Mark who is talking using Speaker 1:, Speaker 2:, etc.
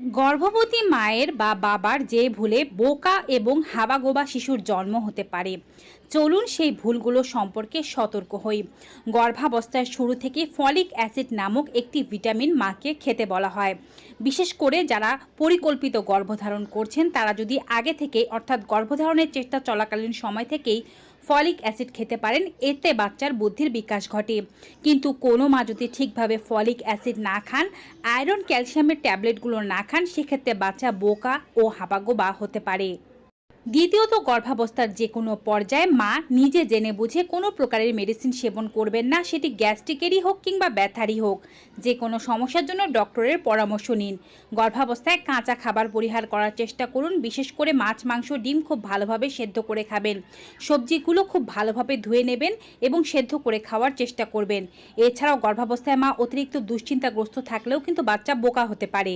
Speaker 1: গর্ভবতী মায়ের বা বাবার যে ভুলে বোকা এবং হাবাগোবা শিশুর জন্ম হতে পারে। চলুন সেই ভুলগুলো সম্পর্কে সতর্ক হই। গর্ভাবস্থার শুরু থেকে ফলিক অ্যাসিড নামক একটি ভিটামিন মাকে খেতে বলা হয়। বিশেষ করে যারা পরিকল্পিত গর্ভধারণ করছেন, তারা যদি আগে থেকে অর্থাৎ গর্ভধারণের চেষ্টা চলাকালীন সময় থেকেই ফলিক অ্যাসিড খেতে পারেন, এতে বাচ্চার বুদ্ধির বিকাশ ঘটে। কিন্তু কোনো মা যদি ঠিকভাবে ফলিক অ্যাসিড না খান, আয়রন ক্যালসিয়ামের ট্যাবলেটগুলো না খান, সেক্ষেত্রে বাচ্চা বোকা ও হাবাগোবা হতে পারে। দ্বিতীয়ত গর্ভাবস্থার যে কোনো পর্যায়ে মা নিজে জেনে বুঝে কোনো প্রকারের মেডিসিন সেবন করবেন না, সেটি গ্যাস্ট্রিকেরই হোক কিংবা ব্যথারই হোক। যে কোনো সমস্যার জন্য ডক্টরের পরামর্শ নিন। গর্ভাবস্থায় কাঁচা খাবার পরিহার করার চেষ্টা করুন, বিশেষ করে মাছ, মাংস, ডিম খুব ভালোভাবে সেদ্ধ করে খাবেন। সবজিগুলো খুব ভালোভাবে ধুয়ে নেবেন এবং সেদ্ধ করে খাওয়ার চেষ্টা করবেন। এছাড়াও গর্ভাবস্থায় মা অতিরিক্ত দুশ্চিন্তাগ্রস্ত থাকলেও কিন্তু বাচ্চা বোকা হতে পারে।